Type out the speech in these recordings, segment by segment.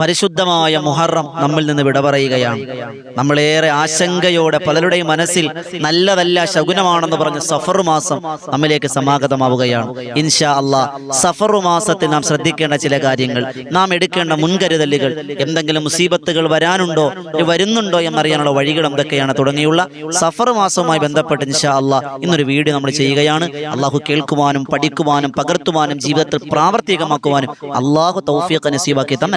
പരിശുദ്ധമായ മുഹറം നമ്മിൽ നിന്ന് വിട പറയുകയാണ്. നമ്മളേറെ ആശങ്കയോടെ പലരുടെയും മനസ്സിൽ നല്ലതല്ല ശകുനമാണെന്ന് പറഞ്ഞ് സഫർ മാസം നമ്മിലേക്ക് സമാഗതമാവുകയാണ്. ഇൻഷാ അള്ളാ സഫർ മാസത്തിൽ നാം ശ്രദ്ധിക്കേണ്ട ചില കാര്യങ്ങൾ. നാം എടുക്കേണ്ട മുൻകരുതലുകൾ എന്തെങ്കിലും മുസീബത്തുകൾ വരാനുണ്ടോ വരുന്നുണ്ടോ എന്നറിയാനുള്ള വഴികൾ എന്തൊക്കെയാണ് തുടങ്ങിയുള്ള സഫർ മാസവുമായി ബന്ധപ്പെട്ട് ഇൻഷാ അള്ളാ ഇന്നൊരു വീഡിയോ നമ്മൾ ചെയ്യുകയാണ്. അള്ളാഹു കേൾക്കുവാനും പഠിക്കുവാനും പകർത്തുവാനും ജീവിതത്തിൽ പ്രാവർത്തികമാക്കുവാനും അള്ളാഹു തൗഫിയൊക്കെ നസീബാക്കി തന്നെ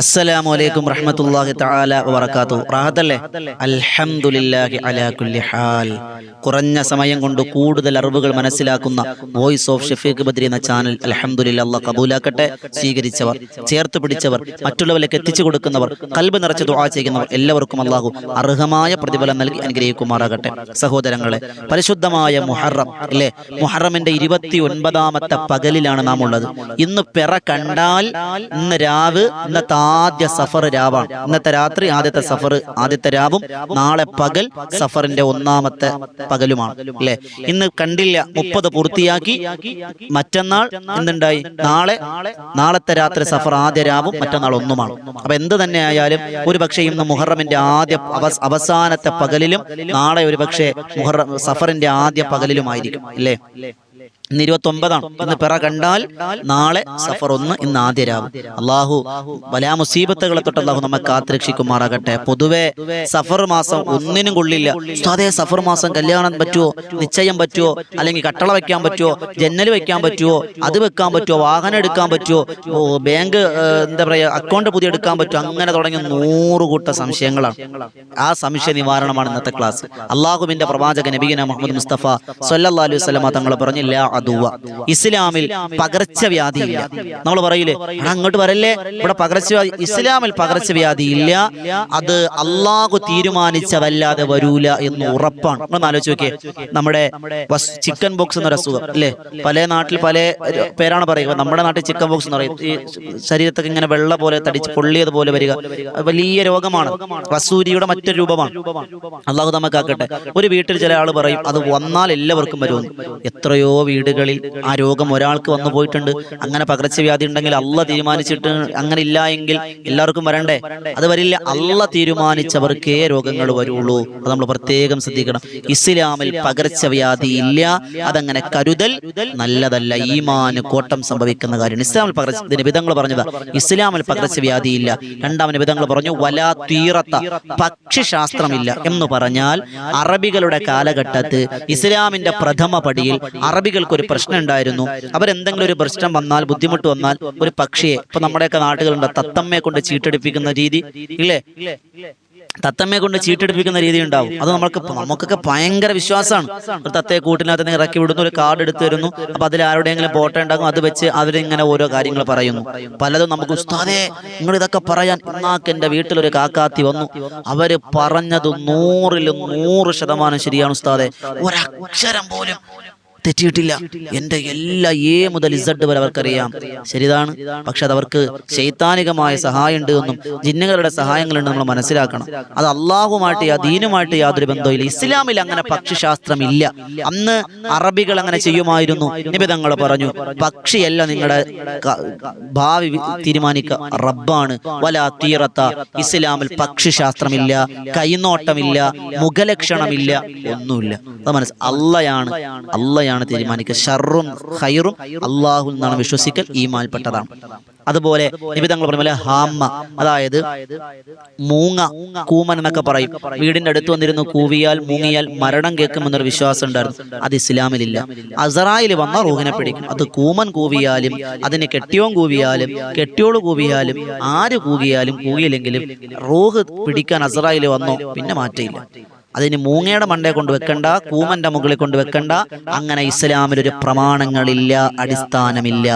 അസ്സലാമു അലൈക്കും റഹ്മത്തുള്ളാഹി തആല വബറകാതുഹു. റാഹത്തല്ലേ? അൽഹംദുലില്ലാഹി അലാ കുല്ലി ഹാൽ. കുറഞ്ഞ സമയം കൊണ്ട് കൂടുതൽ അറിവുകൾ മനസ്സിലാക്കുന്ന വോയിസ് ഓഫ് ഷഫീഖ് ബദ്രി എന്ന ചാനൽ അൽഹംദുലില്ലാ അല്ലാഹ് കബൂലാക്കട്ടെ. സ്വീകരിച്ചവർ ചേർത്ത് പിടിച്ചവർ മറ്റുള്ളവരിലേക്ക് എത്തിച്ചു കൊടുക്കുന്നവർ കൽബ് നിറച്ച് ദുആ ചെയ്യുന്നവർ എല്ലാവർക്കും അല്ലാഹു അർഹമായ പ്രതിഫലം നൽകി അനുഗ്രഹിക്കുമാറാകട്ടെ. സഹോദരങ്ങളെ പരിശുദ്ധമായ മുഹറം അല്ലേ? മുഹറമിന്റെ ഇരുപത്തി ഒൻപതാമത്തെ പകലിലാണ് നാം ഉള്ളത് ഇന്ന് പിറ കണ്ടാൽ ഇന്ന് രാവ് ഇന്നത്തെ ആദ്യ സഫർ രാവാണ്. ഇന്നത്തെ രാത്രി ആദ്യത്തെ സഫർ ആദ്യത്തെ രാവും നാളെ പകൽ സഫറിന്റെ ഒന്നാമത്തെ പകലുമാണ് അല്ലെ? ഇന്ന് കണ്ടില്ല മുപ്പത് പൂർത്തിയാക്കി. മറ്റന്നാൾ എന്തുണ്ടായി? നാളെ നാളത്തെ രാത്രി സഫർ ആദ്യ രാവും മറ്റന്നാൾ ഒന്നുമാണ്. അപ്പൊ എന്ത് തന്നെ ആയാലും ഒരു പക്ഷേ ഇന്ന് മുഹറമിന്റെ ആദ്യ അവസാനത്തെ പകലിലും നാളെ ഒരു പക്ഷേ സഫറിന്റെ ആദ്യ പകലിലുമായിരിക്കും അല്ലേ? ഇന്ന് ഇരുപത്തി ഒമ്പതാണ് ഇന്ന് പിറ കണ്ടാൽ നാളെ സഫർ ഒന്ന് ഇന്ന് ആദ്യ രാവും. അള്ളാഹു വലാ മുസീബത്തുകളെ തൊട്ട് അള്ളാഹു നമ്മെ കാത്തിരക്ഷിക്കുമാറാകട്ടെ. പൊതുവെ സഫർ മാസം ഒന്നിനും കൊള്ളില്ല. അതേ സഫർ മാസം കല്യാണം പറ്റുമോ നിശ്ചയം പറ്റുമോ അല്ലെങ്കിൽ കട്ടള വെക്കാൻ പറ്റുമോ ജന്നൽ വെക്കാൻ പറ്റുമോ അത് വെക്കാൻ പറ്റുമോ വാഹനം എടുക്കാൻ പറ്റുമോ ബാങ്ക് എന്താ പറയാ അക്കൗണ്ട് പുതിയ എടുക്കാൻ പറ്റുമോ അങ്ങനെ തുടങ്ങിയ നൂറ് കൂട്ട സംശയങ്ങളാണ്. ആ സംശയ നിവാരണമാണ് ഇന്നത്തെ ക്ലാസ്. അള്ളാഹുബിന്റെ പ്രവാചക നബീന മുഹമ്മദ് മുസ്തഫ സല്ലാ അലൈഹി വസല്ലമ തങ്ങൾ പറഞ്ഞില്ല അതുവ ഇസ്ലാമിൽ പകർച്ചവ്യാധി ഇല്ല. നമ്മൾ പറയില്ലേ "എടാ, അങ്ങോട്ട് വരല്ലേ? ഇവിടെ പകർച്ചവ്യാധി ഇസ്ലാമിൽ പകർച്ചവ്യാധി ഇല്ല. അത് അള്ളാഹു തീരുമാനിച്ചതല്ലാതെ വരൂല എന്ന് ഉറപ്പാണ്. നമ്മൾ ആലോചിച്ച് നോക്കിയേ. നമ്മുടെ ചിക്കൻ ബോക്സ് എന്നൊരു അസുഖം അല്ലേ? പല നാട്ടിൽ പല പേരാണ് പറയുക. നമ്മുടെ നാട്ടിൽ ചിക്കൻ ബോക്സ് എന്ന് പറയും. ഈ ശരീരത്തൊക്കെ ഇങ്ങനെ വെള്ള പോലെ തടിച്ച് പൊള്ളിയത് പോലെ വരിക. വലിയ രോഗമാണ്. വസൂരിയുടെ മറ്റൊരു രൂപമാണ്. അള്ളാഹു നമുക്കാക്കട്ടെ ഒരു വീട്ടിൽ ചില ആൾ പറയും അത് വന്നാൽ എല്ലാവർക്കും വരുമെന്ന്. എത്രയോ വീടുകളിൽ ആ രോഗം ഒരാൾക്ക് വന്നു പോയിട്ടുണ്ട്. അങ്ങനെ പകർച്ചവ്യാധി ഉണ്ടെങ്കിൽ അല്ല തീരുമാനിച്ചിട്ട് അങ്ങനെ ഇല്ല എങ്കിൽ എല്ലാവർക്കും വരണ്ടേ? അത് വരില്ല. അല്ല തീരുമാനിച്ചവർക്കേ രോഗങ്ങൾ വരുള്ളൂ. അത് നമ്മൾ പ്രത്യേകം ശ്രദ്ധിക്കണം. ഇസ്ലാമിൽ പകർച്ചവ്യാധി ഇല്ല. അതങ്ങനെ കരുതൽ നല്ലതല്ല. ഈമാന് കോട്ടം സംഭവിക്കുന്ന കാര്യമാണ്. ഇസ്ലാമിൽ പകർച്ച നിബിധങ്ങൾ പറഞ്ഞതാ. ഇസ്ലാമിൽ പകർച്ചവ്യാധി ഇല്ല. രണ്ടാം നിബിധങ്ങൾ പറഞ്ഞു വലാ തീറത്ത പക്ഷിശാസ്ത്രമില്ല. എന്ന് പറഞ്ഞാൽ അറബികളുടെ കാലഘട്ടത്ത് ഇസ്ലാമിന്റെ പ്രഥമ പടിയിൽ അറബികൾക്ക് ഒരു പ്രശ്നം ഉണ്ടായിരുന്നു. അവരെന്തെങ്കിലും ഒരു പ്രശ്നം വന്നാൽ ബുദ്ധിമുട്ട് വന്നാൽ ഒരു പക്ഷിയെ ഇപ്പൊ നമ്മുടെയൊക്കെ നാട്ടുകളുണ്ട് തത്തമ്മയെ കൊണ്ട് ചീട്ടെടുപ്പിക്കുന്ന രീതി. ഇല്ലേ? തത്തമ്മയെ കൊണ്ട് ചീട്ടെടുപ്പിക്കുന്ന രീതി ഉണ്ടാവും. അത് നമ്മൾക്ക് നമുക്കൊക്കെ ഭയങ്കര വിശ്വാസമാണ്. ഒരു തത്തയെ കൂട്ടിനകത്ത് ഇറക്കി വിടുന്നു ഒരു കാർഡ് എടുത്തു തരുന്നു. അപ്പൊ അതിൽ ആരുടെയെങ്കിലും ഫോട്ടോ ഉണ്ടാകും അത് വെച്ച് അവരിങ്ങനെ ഓരോ കാര്യങ്ങൾ പറയുന്നു. പലതും നമുക്ക് ഉസ്താദേ നിങ്ങൾ ഇതൊക്കെ പറയാൻ ഇന്നാക്ക് എന്റെ വീട്ടിലൊരു കാക്കാത്തി വന്നു. അവർ പറഞ്ഞത് നൂറിലും നൂറ് ശതമാനം ശരിയാണ് ഉസ്താദെ. ഒരക്ഷരം പോലും തെറ്റിയിട്ടില്ല. എന്റെ എല്ലാ എ മുതൽ ഇസഡ് വരെ അവർക്കറിയാം. ശരിതാണ്. പക്ഷെ അത് അവർക്ക് ശൈത്താനികമായ സഹായം ഉണ്ട് എന്നും ജിന്നുകളുടെ സഹായങ്ങളുണ്ട് നമ്മൾ മനസ്സിലാക്കണം. അത് അള്ളാഹുമായിട്ട് യാ- യാതൊരു ബന്ധവും ഇസ്ലാമിൽ അങ്ങനെ പക്ഷിശാസ്ത്രം ഇല്ല അന്ന് അറബികൾ അങ്ങനെ ചെയ്യുമായിരുന്നു. നിബിതങ്ങൾ പറഞ്ഞു പക്ഷിയല്ല നിങ്ങളുടെ ഭാവി തീരുമാനിക്കുക തീരുമാനിക്ക. റബ്ബാണ്. വല തീറത്ത. ഇസ്ലാമിൽ പക്ഷിശാസ്ത്രമില്ല. കൈനോട്ടമില്ല. മുഖലക്ഷണമില്ല. ഒന്നുമില്ല. അത് മനസ്സ്. അള്ളയാണ്. അള്ളയാണ്. തീരുമാനിക്കുക. ഷറും ഹൈറും അള്ളാഹു എന്നാണ് വിശ്വസിക്കൽ ഈമാൽപ്പെട്ടതാണ്. അതുപോലെ നിബിതങ്ങൾ പറഞ്ഞ ഹാമ്മ അതായത് മൂങ്ങ കൂമൻ എന്നൊക്കെ പറയും. വീടിന്റെ അടുത്ത് വന്നിരുന്നു കൂവിയാൽ മൂങ്ങിയാൽ മരണം കേൾക്കുമെന്നൊരു വിശ്വാസം ഉണ്ടായിരുന്നു അത് ഇസ്ലാമിലില്ല. അസറായിൽ വന്ന റൂഹിനെ പിടിക്കും. അത് കൂമൻ കൂവിയാലും അതിന് കെട്ടിയോൻ കൂവിയാലും കെട്ടിയോൾ കൂവിയാലും ആര് കൂകിയാലും കൂകിയില്ലെങ്കിലും റൂഹ് പിടിക്കാൻ അസറായിൽ വന്നോ പിന്നെ മാറ്റയില്ല. അതിന് മൂങ്ങയുടെ മണ്ടയെ കൊണ്ട് വെക്കണ്ട കൂമന്റെ മുകളിൽ കൊണ്ട് വെക്കണ്ട അങ്ങനെ ഇസ്ലാമിൽ ഒരു പ്രമാണങ്ങളില്ല അടിസ്ഥാനമില്ല.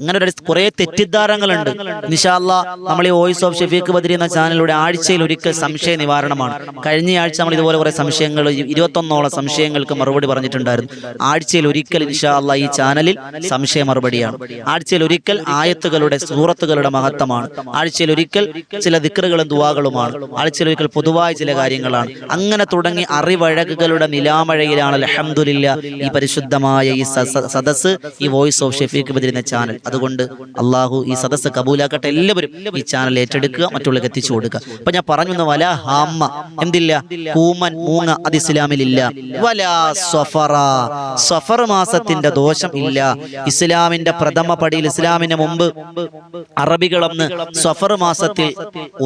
അങ്ങനെ ഒരു കുറെ തെറ്റിദ്ധാരണകളുണ്ട്. നിഷാല്ല നമ്മൾ ഈ വോയിസ് ഓഫ് ഷെഫീഖ് ബദരി എന്ന ചാനലിലൂടെ ആഴ്ചയിൽ ഒരിക്കൽ സംശയ നിവാരണമാണ്. കഴിഞ്ഞ ആഴ്ച നമ്മൾ ഇതുപോലെ കുറെ സംശയങ്ങൾ ഇരുപത്തൊന്നോളം സംശയങ്ങൾക്ക് മറുപടി പറഞ്ഞിട്ടുണ്ടായിരുന്നു. ആഴ്ചയിൽ ഒരിക്കൽ നിഷാല്ല ഈ ചാനലിൽ സംശയ മറുപടിയാണ്. ആഴ്ചയിൽ ഒരിക്കൽ ആയത്തുകളുടെ സൂറത്തുകളുടെ മഹത്വമാണ്. ആഴ്ചയിൽ ഒരിക്കൽ ചില ദിക്കറുകളും ദുവാകളുമാണ് ആഴ്ചയിൽ ഒരിക്കൽ പൊതുവായ ചില കാര്യങ്ങളാണ്. അങ്ങനെ തുടങ്ങി അറിവഴകുകളുടെ നിലാമഴയിലാണ് അലഹമുല്ല ഈ പരിശുദ്ധമായ ഈ സ- സ- ഈ വോയിസ് ഓഫ് ഷെഫീഖ് ബദരി എന്ന ചാനൽ. അതുകൊണ്ട് അള്ളാഹു ഈ സദസ്സ് കബൂലാക്കട്ടെ എല്ലാവരും ഈ ചാനൽ ഏറ്റെടുക്കുക മറ്റുള്ളവർക്ക് എത്തിച്ചു കൊടുക്കുക. അപ്പൊ ഞാൻ പറഞ്ഞു വല ഹാമ്മ എന്തില്ല? കൂമൻ മൂങ്ങ അത് ഇസ്ലാമിലില്ല വല സഫറ സഫർ മാസത്തിന്റെ ദോഷം ഇല്ല. ഇസ്ലാമിന്റെ പ്രഥമ പടിയിൽ ഇസ്ലാമിന് മുമ്പ് അറബികളൊന്ന് സഫർ മാസത്തിൽ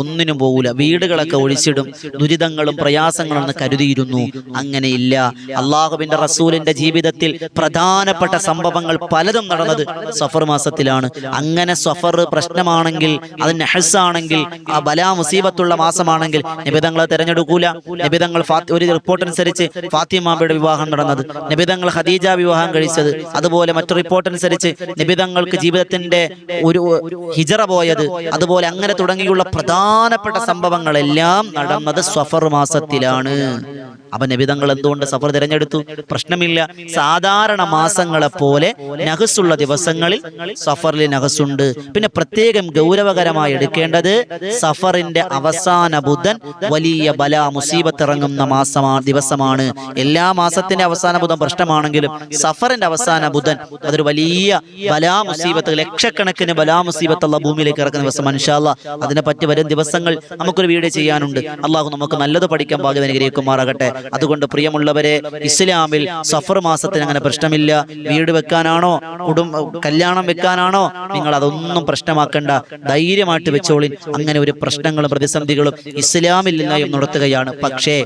ഒന്നിനും പോകൂല വീടുകളൊക്കെ ഒഴിച്ചിടും ദുരിതങ്ങളും പ്രയാസങ്ങളും എന്ന് കരുതിയിരുന്നു. അങ്ങനെയില്ല അള്ളാഹുവിന്റെ റസൂലിന്റെ ജീവിതത്തിൽ പ്രധാനപ്പെട്ട സംഭവങ്ങൾ പലതും നടന്നത് സഫർ മാസത്തിലാണ് അങ്ങനെ സഫർ പ്രശ്നമാണെങ്കിൽ അത് നെഹസാണെങ്കിൽ ആ ബലാ മുസീബത്തുള്ള മാസമാണെങ്കിൽ നിബിതങ്ങളെ തെരഞ്ഞെടുക്കൂല. നിബിതങ്ങൾ ഒരു റിപ്പോർട്ട് അനുസരിച്ച് ഫാത്തിമാബയുടെ വിവാഹം നടന്നത്. നിബിതങ്ങൾ ഖദീജ വിവാഹം കഴിച്ചത്. അതുപോലെ മറ്റു റിപ്പോർട്ട് അനുസരിച്ച് നിബിതങ്ങൾക്ക് ജീവിതത്തിന്റെ ഒരു ഹിജറ പോയത്. അതുപോലെ അങ്ങനെ തുടങ്ങിയുള്ള പ്രധാനപ്പെട്ട സംഭവങ്ങളെല്ലാം നടന്നത് സഫർ മാസത്തിലാണ്. അപ്പൊ നബിതങ്ങൾ എന്തുകൊണ്ട് സഫർ തിരഞ്ഞെടുത്തു? പ്രശ്നമില്ല. സാധാരണ മാസങ്ങളെ പോലെ നഹസുള്ള ദിവസങ്ങളിൽ സഫറിൽ നഹസുണ്ട് പിന്നെ പ്രത്യേകം ഗൗരവകരമായി എടുക്കേണ്ടത് സഫറിന്റെ അവസാന ബുധൻ വലിയ ബല മുസീബത്ത് ഇറങ്ങുന്ന മാസമാണ് ദിവസമാണ്. എല്ലാ മാസത്തിന്റെ അവസാന ബുധൻ പ്രശ്നമാണെങ്കിലും സഫറിന്റെ അവസാന ബുധൻ അതൊരു വലിയ ബലാ മുസീബത്ത് ലക്ഷക്കണക്കിന് ബലാ മുസീബത്ത് അള്ള ഭൂമിയിലേക്ക് ഇറക്കുന്ന ദിവസം മനുഷ്യല്ല അതിനെ പറ്റി വരും ദിവസങ്ങൾ നമുക്കൊരു വീഡിയോ ചെയ്യാനുണ്ട്. അള്ളാഹു നമുക്ക് നല്ലത് പഠിക്കാൻ ഭാഗ്യം അനുഗ്രഹിക്കുമാറാകട്ടെ. അതുകൊണ്ട് പ്രിയമുള്ളവരെ ഇസ്ലാമിൽ സഫർ മാസത്തിന് അങ്ങനെ പ്രശ്നമില്ല. വീട് വെക്കാനാണോ കുടുംബ കല്യാണം വെക്കാനാണോ നിങ്ങൾ അതൊന്നും പ്രശ്നമാക്കണ്ട. ധൈര്യമായിട്ട് വെച്ചോളിൻ. അങ്ങനെ ഒരു പ്രശ്നങ്ങളും പ്രതിസന്ധികളും ഇസ്ലാമിൽ നിന്നായും നടത്തുകയാണ്. പക്ഷേ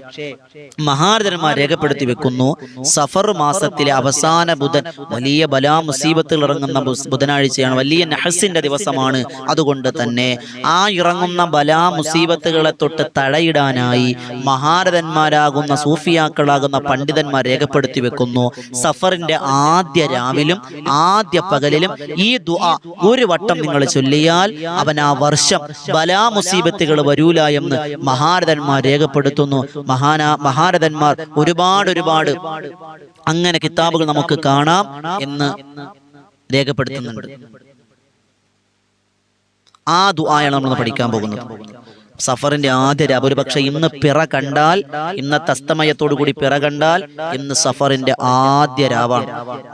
മഹാരഥന്മാർ രേഖപ്പെടുത്തി വെക്കുന്നു സഫർ മാസത്തിലെ അവസാന ബുധൻ വലിയ ബലാ മുസീബത്തിൽ ഇറങ്ങുന്ന ബുധനാഴ്ചയാണ്. വലിയ നഹസിന്റെ ദിവസമാണ്. അതുകൊണ്ട് തന്നെ ആ ഇറങ്ങുന്ന ബലാ മുസീബത്തുകളെ തൊട്ട് തടയിടാനായി മഹാരഥന്മാരാകുന്ന സൂഫിയാക്കളാകുന്ന പണ്ഡിതന്മാർ രേഖപ്പെടുത്തി വെക്കുന്നു. സഫറിന്റെ ആദ്യ രാവിലും ആദ്യ പകലിലും ഈ ദുആ ഒരു വട്ടം നിങ്ങൾ ചൊല്ലിയാൽ അവൻ ആ വർഷം ബലാ മുസീബത്തുകൾ വരൂല എന്ന് മഹാരഥന്മാർ രേഖപ്പെടുത്തുന്നു. മഹാനാ മഹാരഥന്മാർ ഒരുപാട് ഒരുപാട് അങ്ങനെ കിതാബുകൾ നമുക്ക് കാണാം എന്ന് രേഖപ്പെടുത്തുന്നുണ്ട്. ആ ദുആയാണ് നമ്മൾ പഠിക്കാൻ പോകുന്നത്. സഫറിന്റെ ആദ്യ രാവ് ഒരു പക്ഷെ ഇന്ന് പിറ കണ്ടാൽ ഇന്നത്തെ അസ്തമയത്തോടു കൂടി പിറ കണ്ടാൽ ഇന്ന് സഫറിന്റെ ആദ്യ രാവാണ്.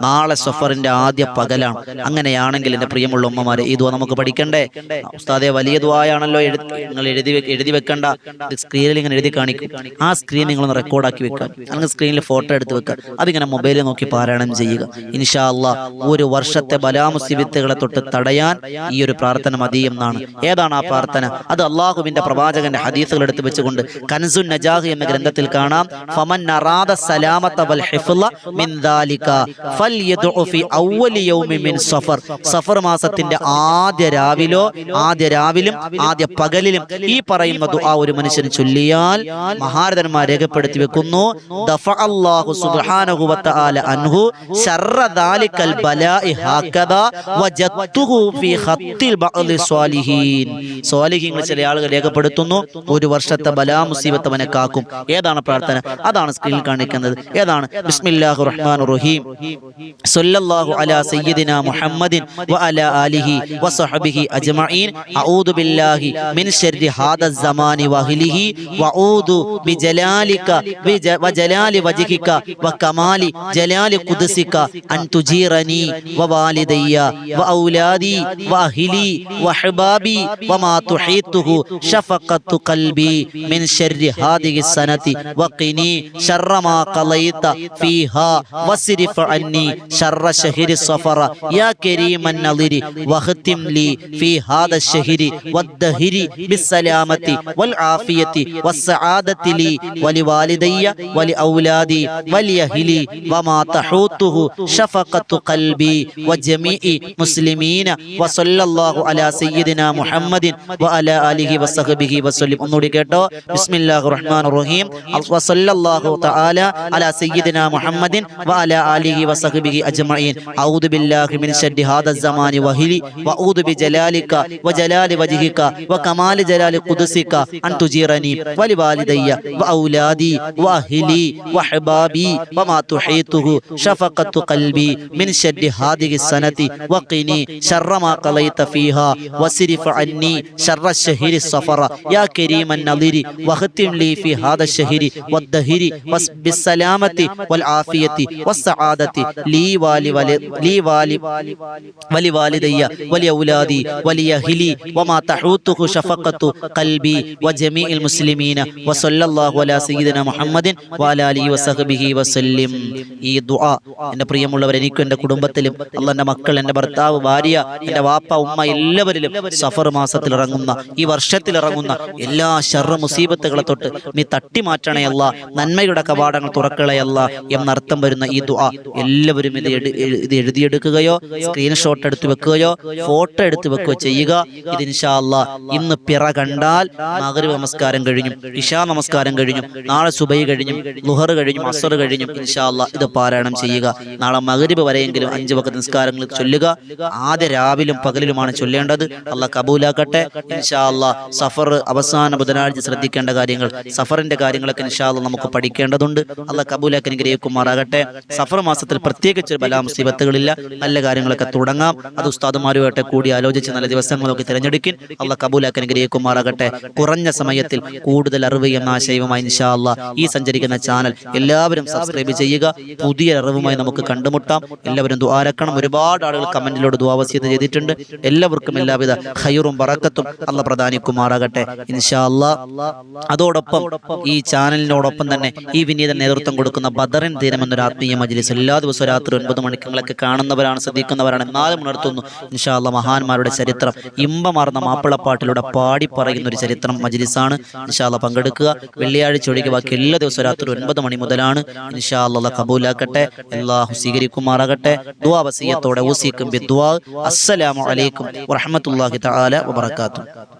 നാളെ സഫറിന്റെ ആദ്യ പകലാണ്. അങ്ങനെയാണെങ്കിൽ എന്റെ പ്രിയമുള്ള ഉമ്മമാരെ ഈ ദുആ നമുക്ക് പഠിക്കണ്ടേ? ഉസ്താദെ വലിയ ദുആയാണല്ലോ നിങ്ങൾ എഴുതി എഴുതി വെക്കണ്ട. സ്ക്രീനിൽ ഇങ്ങനെ എഴുതി കാണിക്കും. ആ സ്ക്രീൻ നിങ്ങളൊന്ന് റെക്കോർഡാക്കി വെക്കുക. അല്ലെങ്കിൽ സ്ക്രീനിൽ ഫോട്ടോ എടുത്ത് വെക്കുക. അതിങ്ങനെ മൊബൈലിൽ നോക്കി പാരായണം ചെയ്യുക. ഇൻഷാ അല്ലാ ഒരു വർഷത്തെ ബലാമുസിബത്തുകളെ തൊട്ട് തടയാൻ ഈ ഒരു പ്രാർത്ഥന മതിയെന്നാണ്. ഏതാണ് ആ പ്രാർത്ഥന? അത് അള്ളാഹുവിന്റെ പ്രവാചകന്റെ ഹദീസുകൾ എടുത്തു വെച്ചുകൊണ്ട് കൻസുൻ നജാഹ് എന്ന ഗ്രന്ഥത്തിൽ കാണാം ഫമൻ നറാദ വൽ മിൻ ദാലിക യൗമി മിൻ സഫർ. സഫർ മാസത്തിന്റെ ആദ്യ രാവിലോ ആദ്യ രാവിലും ആദ്യ പകലിലും ഈ പറയുന്ന ദുആ ഒരു മനുഷ്യൻ ചൊല്ലിയാൽ മഹാരഥന്മാർ രേഖപ്പെടുത്തി വെക്കുന്നു ദഫ അല്ലാഹു സുബ്ഹാനഹു അൻഹു ശർറ ഖത്തിൽ സ്വാലിഹീൻ. ചില ആളുകൾ രേഖപ്പെടുത്തുന്നു ഒരു വർഷത്തെ ബലാമുസീബത്ത് അവനെ കാക്കും. ഏതാണ് പ്രാർത്ഥന? അതാണ് സ്ക്രീനിൽ കാണിക്കുന്നത്. ഏതാണ്? ബിസ്മില്ലാഹു റഹ്മാൻ മുഹമ്മദിൻ സഹബിഹി അജ്മഈൻ. ബില്ലാഹി മിൻ ഹാദ സമാനി വഹ്ലിഹി ബിജലാലിക വജലാലി വജ്ഹിക വ ജലാലി ഖുദ്സിക അൻ തുജീറനി വ വാലിദയ്യ വ ഔലാദി വ തുഹീതുഹു ഷഫ شفقة قلبي من شر هذه السنة وقني شر ما قضيت فيها واصرف عني شر شهر الصفر. يا كريم النظر واختم لي في هذا الشهر والدهر بالسلامة والعافية والسعادة لي ولوالدي ولأولادي ولأهلي وما تحوطه شفقة قلبي وجميع مسلمين وصلى الله على سيدنا محمد وعلى آله وصحبه وسلم ഒന്നുകൂടി കേട്ടോ ബിസ്മില്ലാഹി റഹ്മാൻ റഹീം വസല്ലല്ലാഹു തആല അലാ സയ്യിദിന മുഹമ്മദിൻ വഅലാ ആലിഹി വസഹ്ബിഹി അജ്മഈൻ അഊദു ബില്ലാഹി മിൻ ശർരി ഹാദ الزمان وهلي وأعوذ بجلالك وجلال وجهك وكمال جلال قدسك أن تجيرني ولوالدي وأولادي وأهلي وحبابي وما تحيطه شفقة قلبي من شر هذه السنة وقني شر ما قضيت فيها وصرف عني شر الشهر الصفر يا كريم നദിരി വഹത്തിൻ ലീ ഫി ഹാദ ശഹിരി വദ്ദഹിരി വസ് ബിസ്സലാമത്തി വൽ لي വസ്സആദത്തി ലീ വാലി വലി ലീ വാലി വലി വാലിദയ്യ വലി ഔലാദി വലി അഹ്ലി വമാ തഹൂതുഹു ശഫഖത്തു ഖൽബി വജമീഇൽ മുസ്ലിമീന വസല്ലല്ലാഹു അലാ സയ്യിദിന മുഹമ്മദിൻ വഅലാലിഹി വസഹ്ബിഹി വസല്ലിം. ഈ ദുആ എന്റെ പ്രിയമുള്ളവർ എനിക്കും എന്റെ കുടുംബത്തിലും അല്ല എന്റെ മക്കൾ എന്റെ ഭർത്താവ് ഭാര്യ എന്റെ വാപ്പ ഉമ്മ എല്ലാവരിലും സഫർ മാസത്തിൽ ഇറങ്ങുന്ന ഈ വർഷത്തിൽ ഇറങ്ങുന്ന എല്ലാ ഷർറ മുസീബത്തുകളെ തൊട്ട് നീ തട്ടി മാറ്റണയല്ല നന്മയുടെ കവാടങ്ങൾ തുറക്കളയല്ല എന്നർത്ഥം വരുന്ന ഈ ദുആ എല്ലാവരും ഇത് ഇത് എഴുതിയെടുക്കുകയോ സ്ക്രീൻഷോട്ട് എടുത്ത് വെക്കുകയോ ഫോട്ടോ എടുത്ത് വെക്കുകയോ ചെയ്യുക. ഇത് ഇൻഷാ അല്ലാ ഇന്ന് പിറ കണ്ടാൽ മകരവ് നമസ്കാരം കഴിഞ്ഞു ഇഷാ നമസ്കാരം കഴിഞ്ഞു നാളെ സുബൈ കഴിഞ്ഞു ലുഹർ കഴിഞ്ഞു അസർ കഴിഞ്ഞു ഇൻഷാല്ല ഇത് പാരായണം ചെയ്യുക. നാളെ മകരിബ് വരെയെങ്കിലും അഞ്ച് വക്ക നിസ്കാരങ്ങൾ ചൊല്ലുക. ആദ്യ രാവിലും പകലിലുമാണ് ചൊല്ലേണ്ടത്. അല്ല കബൂലാക്കട്ടെ. ഇൻഷാല്ല അല്ലാ അവസാന ബുധനാഴ്ച ശ്രദ്ധിക്കേണ്ട കാര്യങ്ങൾ സഫറിന്റെ കാര്യങ്ങളൊക്കെ അല്ലാ നമുക്ക് പഠിക്കേണ്ടതുണ്ട്. അല്ല കബൂലാക്കി അനുഗ്രഹിക്കുമാറാകട്ടെ. സഫർ മാസത്തിൽ പ്രത്യേകിച്ച് ഒരു ബലാ മുസീബത്തുകളില്ല. നല്ല കാര്യങ്ങളൊക്കെ തുടങ്ങാം. അത് ഉസ്താദുമാരുമായിട്ട് കൂടി ആലോചിച്ച് നല്ല ദിവസങ്ങളൊക്കെ തിരഞ്ഞെടുക്കിൻ. അല്ല കബൂലാക്കി അനുഗ്രഹിക്കുമാറാകട്ടെ. കുറഞ്ഞ സമയത്തിൽ കൂടുതൽ അറിവ് എന്ന ആശയവുമായി അല്ലാ ഈ സഞ്ചരിക്കുന്ന ചാനൽ എല്ലാവരും സബ്സ്ക്രൈബ് ചെയ്യുക. പുതിയ അറിവുമായി നമുക്ക് കണ്ടുമുട്ടാം. എല്ലാവരും ദ്വാരക്കണം ഒരുപാട് ആളുകൾ കമന്റിലോട് ദ്വാവസ്യത ചെയ്തിട്ടുണ്ട്. എല്ലാവർക്കും എല്ലാവിധ ഹയറും പറക്കത്തും അല്ല പ്രദാനിക്കുമാറാകട്ടെ. ഇൻഷാ ഇൻഷാല്ല അതോടൊപ്പം ഈ ചാനലിനോടൊപ്പം തന്നെ ഈ വിനീത നേതൃത്വം കൊടുക്കുന്ന ബദറിൻ തീരം എന്നൊരു ആത്മീയ മജ്ലിസ് എല്ലാ ദിവസവും രാത്രി ഒൻപത് മണിക്കങ്ങളൊക്കെ കാണുന്നവരാണ് ശ്രദ്ധിക്കുന്നവരാണ്. എന്നാലും ഉണർത്തുന്നു ഇൻഷാല്ല മഹാന്മാരുടെ ചരിത്രം. ഇമ്പമാർന്ന മാപ്പിളപ്പാട്ടിലൂടെ പാടി പറയുന്ന ഒരു ചരിത്രം മജ്ലിസാണ്. ഇൻഷാല്ല പങ്കെടുക്കുക. വെള്ളിയാഴ്ച ഒഴികെ ബാക്കി എല്ലാ ദിവസവും രാത്രി ഒൻപത് മണി മുതലാണ്. ഇൻഷാല്ല കബൂലാക്കട്ടെ. അല്ലാഹു സ്വീകരിക്കുമാറാകട്ടെ. ദുആ വസിയത്തോടെ ഊസിക്കും ബിദ്വാ അസ്സലാമു അലൈക്കും വറഹ്മത്തുള്ളാഹി തആല വബറകാതുഹു.